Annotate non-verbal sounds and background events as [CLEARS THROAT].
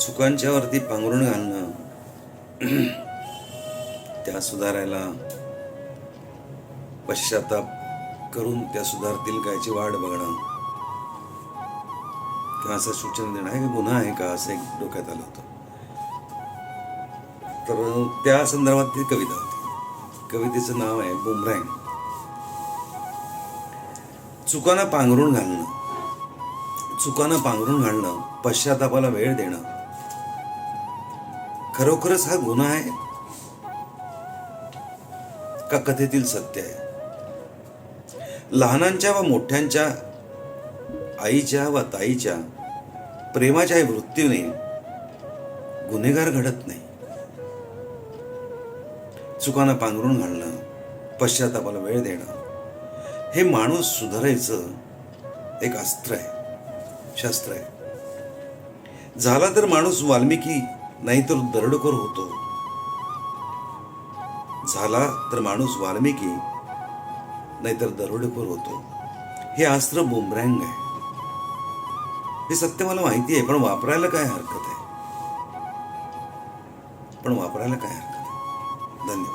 चुकांच्या वरती घालणं [CLEARS THROAT] त्या सुधारायला पश्चाताप करून त्या सुधारतील कायची वाट बघणं. किंवा असं सूचना देणं हे गुन्हा आहे का? असं एक डोक्यात आलं होतं. तर त्या संदर्भात ती कविता होती. कवितेचं नाव आहे बुमरँग. चुकांना पांघरून घालणं. चुकांना पांघरून घालणं पश्चातापाला वेळ देणं. खरोखरच हा गुन्हा आहे? का कथेतील सत्य आहे? लहानांच्या व मोठ्यांच्या आईच्या व ताईच्या प्रेमाच्या मृत्यूने वृत्तीने गुन्हेगार घडत नाही. चुकांना पांघरून घालणं पश्चातापाला वेळ देणं हे माणूस सुधारायचं एक अस्त्र आहे शस्त्र आहे. झाला तर माणूस वाल्मिकी नाहीतर दरडखोर होतो. झाला तर माणूस वाल्मिकी नाहीतर दरोडेखोर होतो. हे अस्त्र बुमरँग आहे. हे सत्य मला माहिती आहे पण वापरायला काय हरकत आहे? पण वापरायला काय हरकत आहे? धन्यवाद.